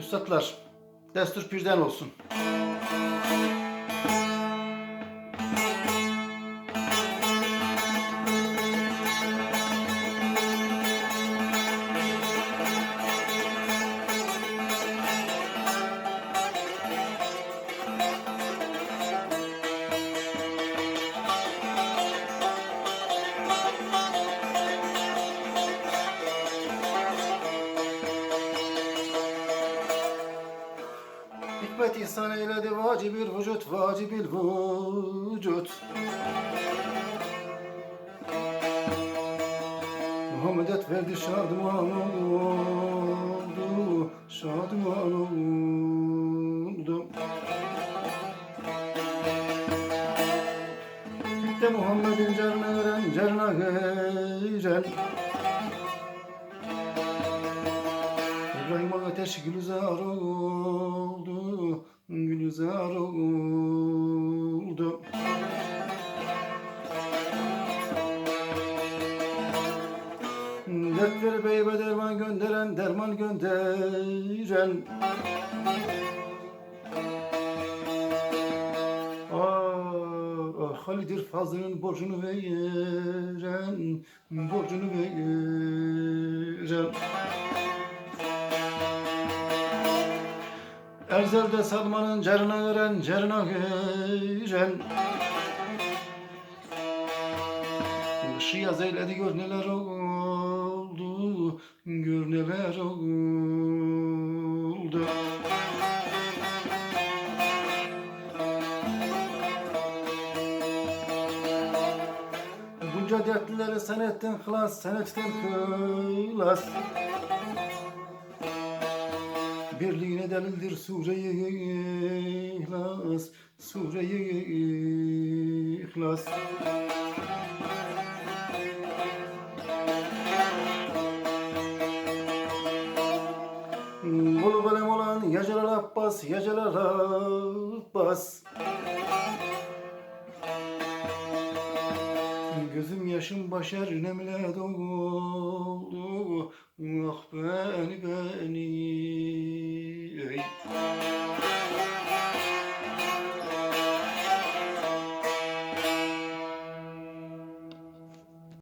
Üstadlar, destur pirden olsun. Hikmet ihsan eyledi vacibil vücut, vacibil vücut. Muhammedet verdi şadıman oldu, şadıman oldu. De Muhammed'in cerine veren, cerine giren. İbrahim ateş gülüzar oldu, gülüzar oldu. Dertleri beybe derman gönderen, derman gönderen. Ah, ah Halidir Fazıl'ın borcunu veren, borcunu veren. Erzel'de Salman'ın carına veren, carına veren. Kışı yaz eyledi gör neler oldu, gör neler oldu. Bunca dertlileri sen ettin hılas, sen ettin hılas. Birliğine delildir Sure-i İhlas, Sure-i İhlas. Kulu kalem olan Ya Celal Abbas, Ya Celal Abbas. Gözüm yaşım başar nemle doldu Ah beni beni